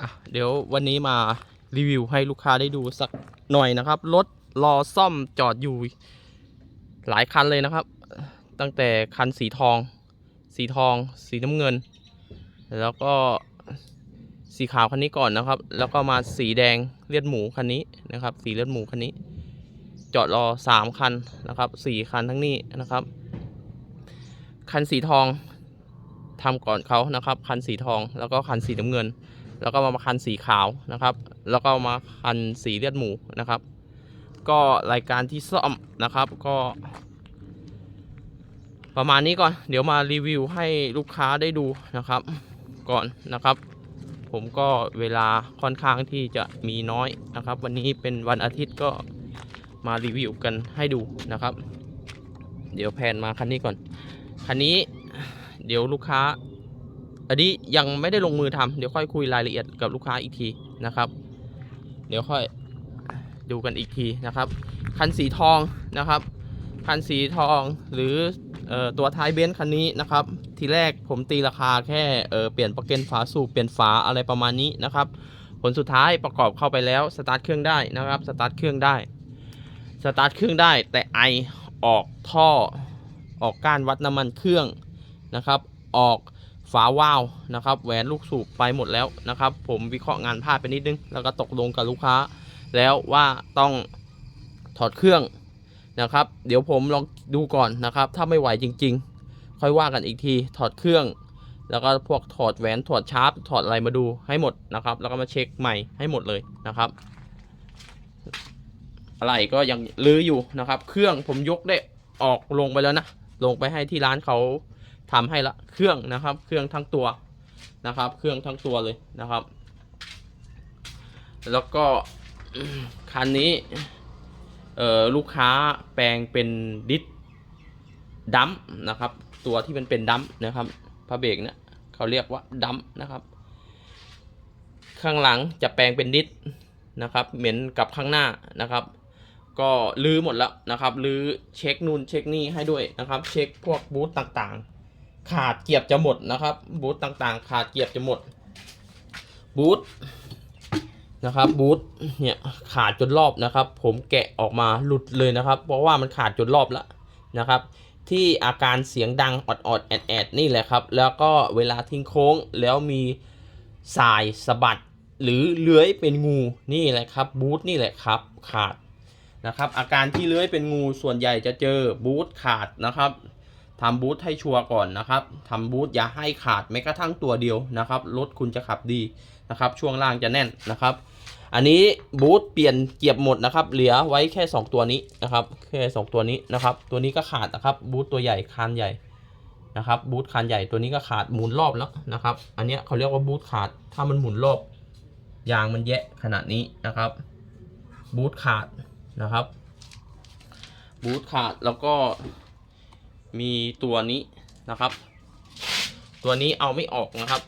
อะเดี๋ยววันนี้มารีวิวให้ลูกค้าได้ดูสักหน่อยนะครับ รถรอซ่อมจอดอยู่หลายคันเลยนะครับ ตั้งแต่คันสีทอง สีทอง สีน้ำเงิน แล้วก็สีขาวคันนี้ก่อนนะครับ แล้วก็มาสีแดงเลือดหมูคันนี้นะครับ สีเลือดหมูคันนี้ จอดรอสามคันนะครับสี่คันทั้งนี้นะครับ คันสีทองทำก่อนเขานะครับ คันสีทองแล้วก็คันสีน้ำเงิน แล้วก็มาคันสีขาวนะครับ แล้วก็มาคันสีเลือดหมูนะครับ ก็รายการที่ซ่อมนะครับก็ ประมาณนี้ก่อน เดี๋ยวมารีวิวให้ลูกค้าได้ดูนะครับ ก่อนนะครับ ผมก็เวลาค่อนข้างที่จะมีน้อยนะครับ วันนี้เป็นวันอาทิตย์ก็มารีวิวกันให้ดูนะครับ เดี๋ยวแพนมาคันนี้ก่อน คันนี้เดี๋ยวลูกค้า อันนี้ยังไม่ได้ลงมือทำเดี๋ยวค่อยคุยรายละเอียดกับลูกค้าอีกทีนะครับ เดี๋ยวค่อยดูกันอีกทีนะครับ คันสีทองนะครับ คันสีทองหรืออตัวท้ายเบนซ์คันนี้นะครับ ทีแรกผมตีราคาแค่เเปลี่ยนประกันฝาสูบเปลี่ยนฝาอะไรประมาณนี้นะครับ ผลสุดท้ายประกอบเข้าไปแล้วสตาร์ทเครื่องได้นะครับ สตาร์ทเครื่องได้ สตาร์ทเครื่องได้ แต่ไอออกท่อออกก้านวัดน้ำมันเครื่องนะครับ ออก ฝาวาล์วนะครับแหวนลูกสูบไปหมดแล้วนะครับ ผมวิเคราะห์งานพลาดไปนิดนึง แล้วก็ตกลงกับลูกค้า แล้วว่าต้องถอดเครื่องนะครับ เดี๋ยวผมลองดูก่อนนะครับ ถ้าไม่ไหวจริง ๆ ค่อยว่ากันอีกทีถอดเครื่อง แล้วก็พวกถอดแหวนถอดชาร์ปถอดอะไรมาดูให้หมดนะครับ แล้วก็มาเช็คใหม่ให้หมดเลยนะครับอะไรก็ยังลื้ออยู่นะครับ เครื่องผมยกได้ออกลงไปแล้วนะลงไปให้ที่ร้านเขา ทำให้ละเครื่องนะครับ เครื่องทั้งตัวนะครับ เครื่องทั้งตัวเลยนะครับ แล้วก็คันนี้เออลูกค้าแปลงเป็นดิสดัมนะครับ ตัวที่มันเป็นดัมนะครับพระเบรกเนี่ยเขาเรียกว่าดัมนะครับ ข้างหลังจะแปลงเป็นดิสนะครับ เหมือนกับข้างหน้านะครับ ก็ลื้อหมดแล้วนะครับลื้อเช็คนู่นเช็คนี่ให้ด้วยนะครับ เช็คพวกบูธต่างๆ ขาดเกียบจะหมดนะครับ บูธต่างๆ ขาดเกียบจะหมด บูธนะครับ บูธเนี่ยขาดจนรอบนะครับ ผมแกะออกมาหลุดเลยนะครับ เพราะว่ามันขาดจนรอบแล้วนะครับ ที่อาการเสียงดังออดๆแอดแอดๆนี่แหละครับ แล้วก็เวลาทิ้งโค้งแล้วมีสายสะบัดหรือเลื้อยเป็นงูนี่แหละครับ บูธนี่แหละครับขาดนะครับ อาการที่เลื้อยเป็นงูส่วนใหญ่จะเจอบูทขาดนะครับ ทำบูทให้ชัวร์ก่อนนะครับทำบูทอย่าให้ขาดแม้กระทั่งตัวเดียวนะครับรถคุณจะขับดีนะครับ ช่วงล่างจะแน่นนะครับ อันนี้บูทเปลี่ยนเกียบหมดนะครับ เหลือไว้แค่ 2 ตัวนี้นะครับ แค่ 2 ตัวนี้นะครับ ตัวนี้ก็ขาดนะครับบูทตัวใหญ่คานใหญ่นะครับบูทคานใหญ่ตัวนี้ก็ขาดหมุนรอบแล้วนะครับ อันนี้เขาเรียกว่าบูทขาดถ้ามันหมุนรอบยางมันแยะขนาดนี้นะครับบูทขาดนะครับบูทขาดแล้วก็ มีตัวนี้นะครับ ตัวนี้เอาไม่ออกนะครับ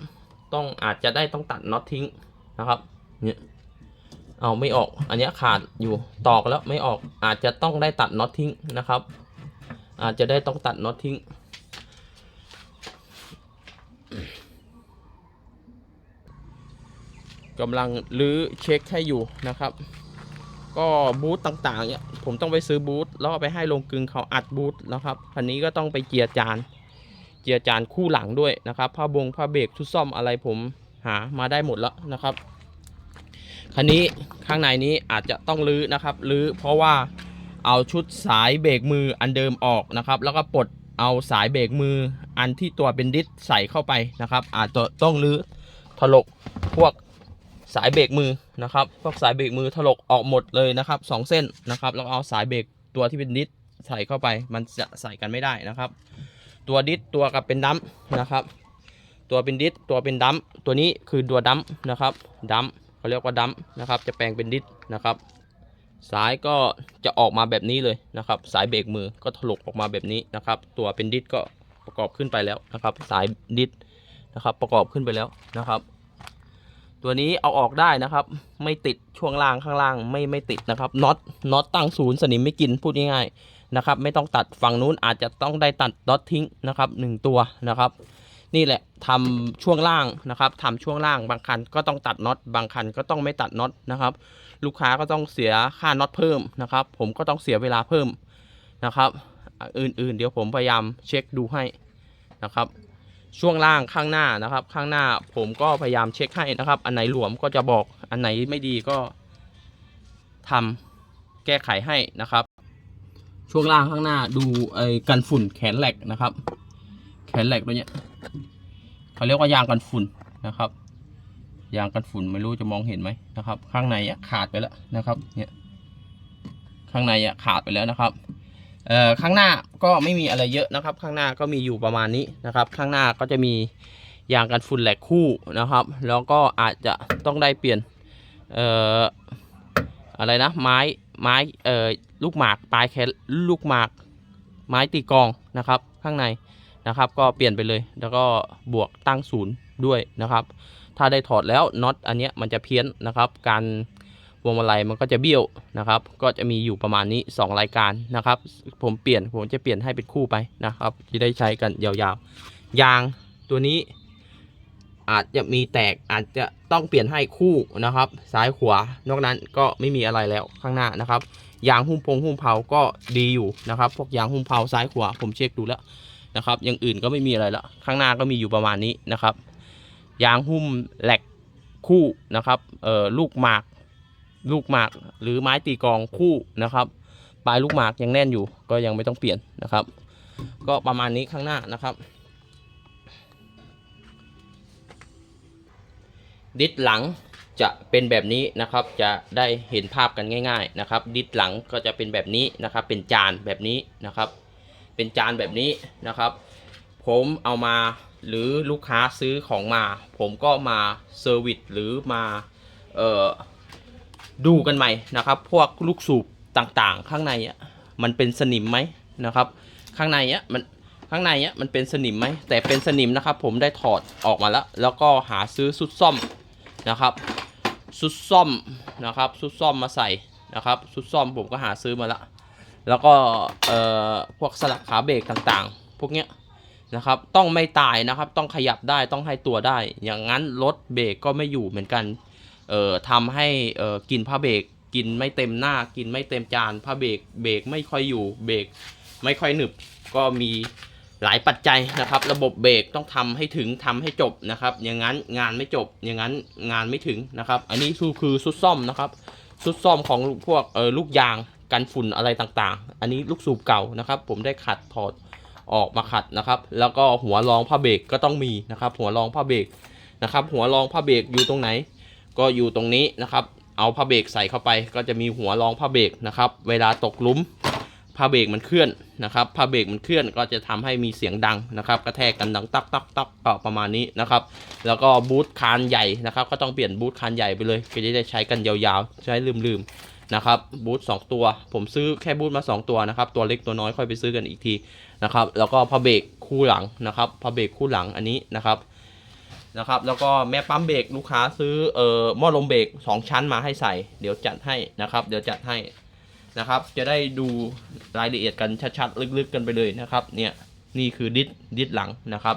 ต้องอาจจะได้ต้องตัดน็อตทิ้งนะครับเนี่ยเอาไม่ออก อันนี้ขาดอยู่ตอกแล้วไม่ออกอาจจะต้องได้ตัดน็อตทิ้งนะครับ อาจจะได้ต้องตัดน็อตทิ้ง กำลังลื้อเช็คให้อยู่นะครับ ก็บูธต่างๆเนี่ยผมต้องไปซื้อบูธแล้วไปให้ลงกลึงเขาอัดบูธนะครับคันนี้ก็ต้องไปเจียร์จานเจียร์จานคู่หลังด้วยนะครับผ้าบงผ้าเบรกชุดซ่อมอะไรผมหามาได้หมดแล้วนะครับคันนี้ข้างในนี้อาจจะต้องลื้อนะครับลื้อเพราะว่าเอาชุดสายเบรกมืออันเดิมออกนะครับ แล้วก็ปลดเอาสายเบรกมืออันที่ตัวเป็นดิสใส่เข้าไปนะครับ อาจจะต้องลื้อถลกพวก สายเบรกมือนะครับพวกสายเบรกมือถลกออกหมดเลยนะครับสองเส้นนะครับแล้วเอาสายเบรกตัวที่เป็นดิสใส่เข้าไป มันจะใส่กันไม่ได้นะครับ ตัวดิสตัวกับเป็นดัมนะครับ ตัวเป็นดิสตัวเป็นดัมตัวนี้คือตัวดัมนะครับดัมเขาเรียกว่าดัมนะครับ จะแปลงเป็นดิสนะครับ สายก็จะออกมาแบบนี้เลยนะครับ สายเบรกมือก็ถลกออกมาแบบนี้นะครับ ตัวเป็นดิสก็ประกอบขึ้นไปแล้วนะครับ สายดิสนะครับ ประกอบขึ้นไปแล้วนะครับ ตัวนี้เอาออกได้นะครับ ไม่ติดช่วงล่างข้างล่างไม่ไม่ติดนะครับน็อตน็อตตั้งศูนย์สนิมไม่กินพูดง่ายๆนะครับ ไม่ต้องตัดฝั่งนู้นอาจจะต้องได้ตัดน็อตทิ้งนะครับหนึ่งตัวนะครับ นี่แหละทำช่วงล่างนะครับทำช่วงล่างบางคันก็ต้องตัดน็อตบางคันก็ต้องไม่ตัดน็อตนะครับ ลูกค้าก็ต้องเสียค่าน็อตเพิ่มนะครับ ผมก็ต้องเสียเวลาเพิ่มนะครับ อื่นๆ เดี๋ยวผมพยายามเช็คดูให้นะครับ ช่วงล่างข้างหน้านะครับ ข้างหน้าผมก็พยายามเช็คให้นะครับ อันไหนหลวมก็จะบอกอันไหนไม่ดีก็ทำแก้ไขให้นะครับ ช่วงล่างข้างหน้าดูไอ้กันฝุ่นแขนเหล็กนะครับ แขนเหล็กตัวเนี้ยเขาเรียกว่ายางกันฝุ่นนะครับ ยางกันฝุ่นไม่รู้จะมองเห็นไหมนะครับ ข้างในอะขาดไปแล้วนะครับ เนี่ยข้างในอะขาดไปแล้วนะครับ เอ่อข้างหน้าก็ไม่มีอะไรเยอะนะครับ ข้างหน้าก็มีอยู่ประมาณนี้นะครับ ข้างหน้าก็จะมียางกันฝุ่นแหลกคู่นะครับ แล้วก็อาจจะต้องได้เปลี่ยนเอ่ออะไรนะไม้ไม้เอ่อลูกหมากปลายแคลูกหมากไม้ตีกองนะครับ ข้างในนะครับ ก็เปลี่ยนไปเลย แล้วก็บวกตั้งศูนย์ด้วยนะครับ ถ้าได้ถอดแล้วน็อตอันเนี้ยมันจะเพี้ยนนะครับ การ วงมาลัยมันก็จะเบี้ยวนะครับ ก็จะมีอยู่ประมาณนี้ 2 รายการนะครับ ผมเปลี่ยนผมจะเปลี่ยนให้เป็นคู่ไปนะครับที่ได้ใช้กันยาวๆ ยางตัวนี้ อาจจะมีแตกอาจจะต้องเปลี่ยนให้คู่นะครับ ซ้ายขวานอกนั้นก็ไม่มีอะไรแล้วข้างหน้านะครับ ยางหุ้มพงหุ้มเผาก็ดีอยู่นะครับ พวกยางหุ้มเผาซ้ายขวาผมเช็คดูแล้วนะครับอย่างอื่นก็ไม่มีอะไรละข้างหน้าก็มีอยู่ประมาณนี้นะครับ ยางหุ้มแหลกคู่นะครับเอ่อลูกหมาก ลูกหมากหรือไม้ตีกองคู่นะครับ ปลายลูกหมากยังแน่นอยู่ ก็ยังไม่ต้องเปลี่ยนนะครับ ก็ประมาณนี้ข้างหน้านะครับ ดิสหลังจะเป็นแบบนี้นะครับจะได้เห็นภาพกันง่าย ๆนะครับ ดิสหลังก็จะเป็นแบบนี้นะครับ เป็นจานแบบนี้นะครับ เป็นจานแบบนี้นะครับ ผมเอามาหรือลูกค้าซื้อของมา ผมก็มาเซอร์วิสหรือมาเอ่อ ดูกันใหม่นะครับ พวกลูกสูบต่างๆ ข้างในอะมันเป็นสนิมไหมนะครับ ข้างในอะมันข้างในอะมันเป็นสนิมไหมแต่เป็นสนิมนะครับ ผมได้ถอดออกมาแล้ว แล้วก็หาซื้อสุดซ่อมนะครับสุดซ่อมนะครับสุดซ่อมมาใส่นะครับสุดซ่อมผมก็หาซื้อมาแล้วแล้วก็เอ่อพวกสลักขาเบรกต่างๆ พวกเนี้ยนะครับต้องไม่ตายนะครับ ต้องขยับได้ต้องให้ตัวได้ อย่างนั้นรถเบรกก็ไม่อยู่เหมือนกัน เอ่อทำให้เอ่อกินผ้าเบรกกินไม่เต็มหน้า กินไม่เต็มจานผ้าเบรกเบรกไม่ค่อยอยู่เบรกไม่ค่อยหนึบก็มีหลายปัจจัยนะครับ ระบบเบรกต้องทำให้ถึงทำให้จบนะครับอย่างนั้นงานไม่จบอย่างนั้นงานไม่ถึงนะครับ อันนี้คือคือสุดซ่อมนะครับชุดซ่อมของพวกเออลูกยางกันฝุ่นอะไรต่างๆ อันนี้ลูกสูบเก่านะครับ ผมได้ขัดถอดออกมาขัดนะครับ แล้วก็หัวรองผ้าเบรกก็ต้องมีนะครับ หัวรองผ้าเบรกนะครับ หัวรองผ้าเบรกอยู่ตรงไหน ก็อยู่ตรงนี้นะครับ เอาผ้าเบรกใส่เข้าไป ก็จะมีหัวรองผ้าเบรกนะครับ เวลาตกหลุมผ้าเบรกมันเคลื่อนนะครับผ้าเบรกมันเคลื่อนก็จะทำให้มีเสียงดังนะครับ กระแทกกันดังตักตักตักก็ประมาณนี้นะครับ แล้วก็บูทคานใหญ่นะครับ ก็ต้องเปลี่ยนบูทคานใหญ่ไปเลยก็จะได้ใช้กันยาวๆ ใช้ลืมๆนะครับบูทสองตัว ผมซื้อแค่บูทมา 2 ตัวนะครับ ตัวเล็กตัวน้อยค่อยไปซื้อกันอีกทีนะครับ แล้วก็พาเบรกคู่หลังนะครับพาเบรกคู่หลังอันนี้นะครับ นะครับ แล้วก็แม่ปั๊มเบรกลูกค้าซื้อเอ่อหม้อลมเบรก2 ชั้นมาให้ใส่ เดี๋ยวจัดให้นะครับ เดี๋ยวจัดให้นะครับ จะได้ดูรายละเอียดกันชัดๆ ลึกๆกันไปเลยนะครับ เนี่ยนี่คือดิสดิสหลังนะครับ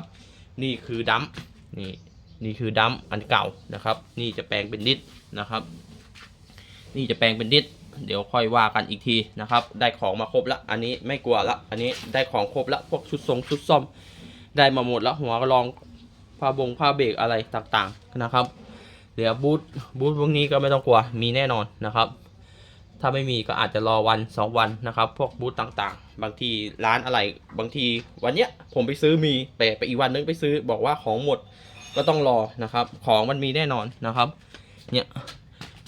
นี่คือดัมนี่นี่คือดัมป์อันเก่านะครับ นี่จะแปลงเป็นดิสนะครับ นี่จะแปลงเป็นดิสเดี๋ยวค่อยว่ากันอีกทีนะครับ ได้ของมาครบละอันนี้ไม่กลัวละอันนี้ได้ของครบละพวกชุดทรงชุดซ่อม ได้มาหมดละหัวกระรอง ผ้าบงผ้าเบรกอะไรต่างๆนะครับเดี๋ยวบูทบูทพวกนี้ก็ไม่ต้องกลัวมีแน่นอนนะครับ ถ้าไม่มีก็อาจจะรอวันสองวันนะครับ พวกบูธต่างๆ บางทีร้านอะไรบางทีวันเนี้ยผมไปซื้อมีแต่ไปอีกวันนึงไปซื้อบอกว่าของหมดก็ต้องรอนะครับ ของมันมีแน่นอนนะครับ เนี่ย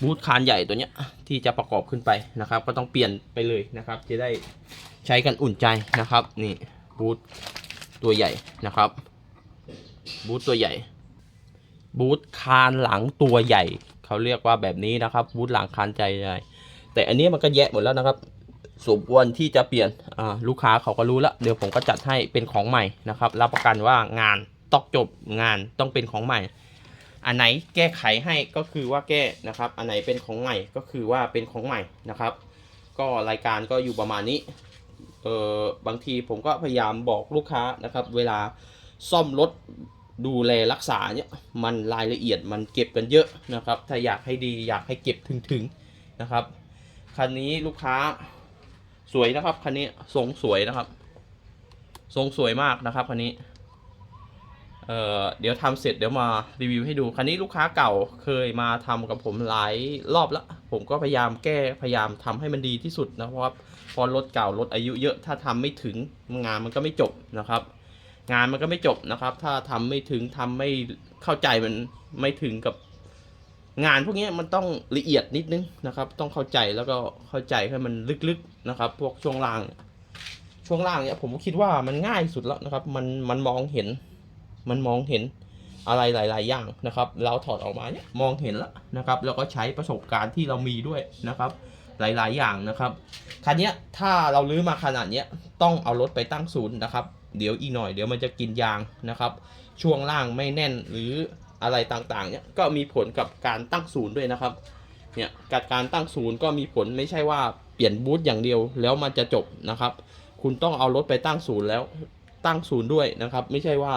บูธคานใหญ่ตัวเนี้ยที่จะประกอบขึ้นไปนะครับ ก็ต้องเปลี่ยนไปเลยนะครับ จะได้ใช้กันอุ่นใจนะครับ นี่บูธตัวใหญ่นะครับ บูธตัวใหญ่ บูธคานหลังตัวใหญ่ เขาเรียกว่าแบบนี้นะครับ บูธหลังคานใจใหญ่ แต่อันนี้มันก็แยะหมดแล้วนะครับสมควรที่จะเปลี่ยนลูกค้าเขาก็รู้แล้ว เดี๋ยวผมก็จัดให้เป็นของใหม่นะครับ รับประกันว่างานต้องจบงานต้องเป็นของใหม่ อันไหนแก้ไขให้ก็คือว่าแก้นะครับ อันไหนเป็นของใหม่ก็คือว่าเป็นของใหม่นะครับ ก็รายการก็อยู่ประมาณนี้เออบางทีผมก็พยายามบอกลูกค้านะครับ เวลาซ่อมรถ ดูแลรักษาเนี่ยมันรายละเอียดมันเก็บกันเยอะนะครับ ถ้าอยากให้ดีอยากให้เก็บถึงๆนะครับคันนี้ลูกค้าสวยนะครับคันนี้ทรงสวยนะครับ ทรงสวยมากนะครับคันนี้เอ่อเดี๋ยวทำเสร็จเดี๋ยวมารีวิวให้ดูคันนี้ลูกค้าเก่าเคยมาทำกับผมหลายรอบแล้วผมก็พยายามแก้พยายามทำให้มันดีที่สุดนะเพราะว่าพอรถเก่ารถอายุเยอะถ้าทำไม่ถึงงานมันก็ไม่จบนะครับ งานมันก็ไม่จบนะครับ ถ้าทำไม่ถึงทำไม่เข้าใจมันไม่ถึงกับงานพวกนี้มันต้องละเอียดนิดนึงนะครับ ต้องเข้าใจแล้วก็เข้าใจให้มันลึกๆนะครับ พวกช่วงล่าง ช่วงล่างเนี่ยผมคิดว่ามันง่ายสุดแล้วนะครับ มันมันมองเห็น มันมองเห็นอะไรหลาย ๆ อย่างนะครับ เราถอดออกมาเนี่ยมองเห็นแล้วนะครับ แล้วก็ใช้ประสบการณ์ที่เรามีด้วยนะครับ หลาย ๆ อย่างนะครับคันนี้ถ้าเราลื้อมาขนาดนี้ต้องเอารถไปตั้งศูนย์นะครับ เดี๋ยวอีกหน่อยเดี๋ยวมันจะกินยางนะครับ ช่วงล่างไม่แน่นหรืออะไรต่างๆเนี่ยก็มีผลกับการตั้งศูนย์ด้วยนะครับเนี่ยการการตั้งศูนย์ก็มีผลไม่ใช่ว่าเปลี่ยนบูธอย่างเดียวแล้วมันจะจบนะครับ คุณต้องเอารถไปตั้งศูนย์แล้วตั้งศูนย์ด้วยนะครับ ไม่ใช่ว่า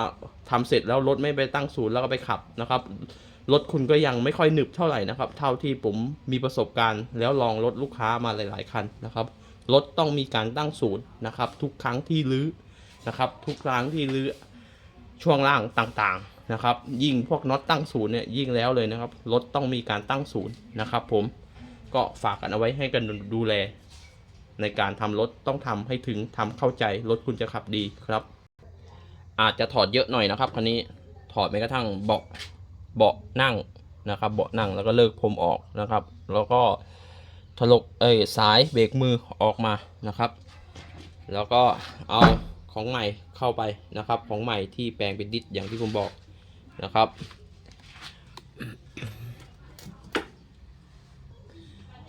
ทำเสร็จแล้วรถไม่ไปตั้งศูนย์แล้วก็ไปขับนะครับรถคุณก็ยังไม่ค่อยหนึบเท่าไหร่นะครับ เท่าที่ผมมีประสบการณ์ แล้วลองรถลูกค้ามาหลาย ๆ คันนะครับรถต้องมีการตั้งศูนย์นะครับ ทุกครั้งที่รื้อ นะครับ ทุกครั้งที่รื้อช่วงล่างต่างๆนะครับ ยิ่งพวกน็อตตั้งศูนย์เนี่ยยิ่งแล้วเลยนะครับรถต้องมีการตั้งศูนย์นะครับ ผมก็ฝากกันเอาไว้ให้กันดูแล ในการทำรถต้องทำให้ถึงทำเข้าใจรถคุณจะขับดีครับ อาจจะถอดเยอะหน่อยนะครับคันนี้ถอดแม้กระทั่งเบาะเบาะนั่งนะครับเบาะนั่งแล้วก็เลิกพรมออกนะครับ แล้วก็ถลกเอ้ยสายเบรกมือออกมานะครับ แล้วก็เอา ของใหม่เข้าไปนะครับ ของใหม่ที่แปลงเป็นดิสอย่างที่ผมบอกนะครับ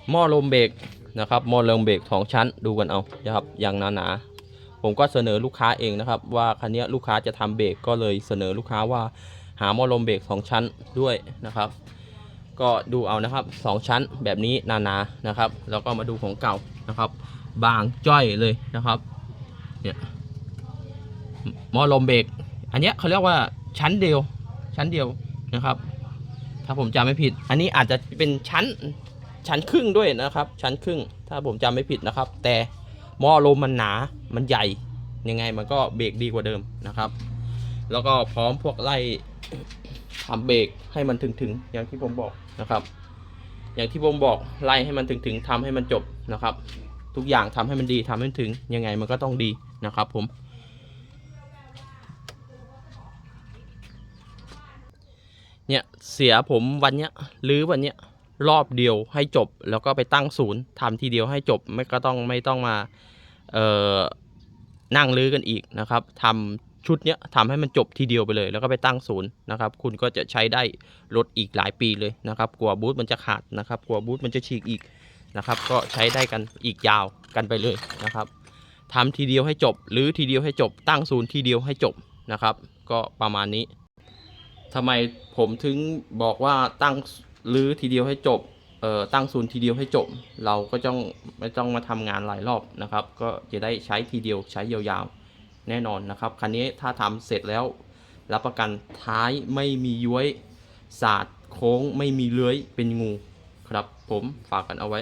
หม้อลมเบรกนะครับหม้อลมเบรกสองชั้นดูกันเอานะครับอย่างหนาๆผมก็เสนอลูกค้าเองนะครับ ว่าคันนี้ลูกค้าจะทำเบรกก็เลยเสนอลูกค้าว่าหาหม้อลมเบรกสองชั้นด้วยนะครับ ก็ดูเอานะครับสองชั้นแบบนี้หนาๆนะครับ แล้วก็มาดูของเก่านะครับ บางจ้อยเลยนะครับเนี่ย หม้อลมเบรกอันเนี้ยเขาเรียกว่าชั้นเดียว ชั้นเดียวนะครับ ถ้าผมจำไม่ผิด อันนี้อาจจะเป็นชั้นชั้นครึ่งด้วยนะครับ ชั้นครึ่ง ถ้าผมจำไม่ผิดนะครับ แต่หม้อลมมันหนา มันใหญ่ ยังไงมันก็เบรกดีกว่าเดิมนะครับ แล้วก็พร้อมพวกไล่ทำเบรกให้มันถึงๆอย่างที่ผมบอกนะครับ อย่างที่ผมบอกไล่ให้มันถึงๆทำให้มันจบนะครับ ทุกอย่างทำให้มันดีทำให้มันถึงยังไงมันก็ต้องดีนะครับผม เนี่ยเสียผมวันเนี้ยหรือวันเนี้ยรอบเดียวให้จบ แล้วก็ไปตั้งศูนย์ทำทีเดียวให้จบไม่ก็ต้องไม่ต้องมาเอ่อนั่งลื้อกันอีกนะครับทำชุดเนี้ยทำให้มันจบทีเดียวไปเลย แล้วก็ไปตั้งศูนย์นะครับ คุณก็จะใช้ได้รถอีกหลายปีเลยนะครับกลัวบูธมันจะขาดนะครับกลัวบูธมันจะฉีกอีกนะครับ ก็ใช้ได้กันอีกยาวกันไปเลยนะครับทำทีเดียวให้จบ หรือทีเดียวให้จบ ตั้งศูนย์ทีเดียวให้จบนะครับ ก็ประมาณนี้ ทำไมผมถึงบอกว่าตั้งรื้อทีเดียวให้จบเอ่อตั้งศูนย์ทีเดียวให้จบ เราก็ต้องไม่ต้องมาทำงานหลายรอบนะครับ ก็จะได้ใช้ทีเดียวใช้ยาวๆแน่นอนนะครับคันนี้ถ้าทำเสร็จแล้วรับประกันท้ายไม่มีย้วยสาดโค้งไม่มีเลื้อยเป็นงูครับผมฝากกันเอาไว้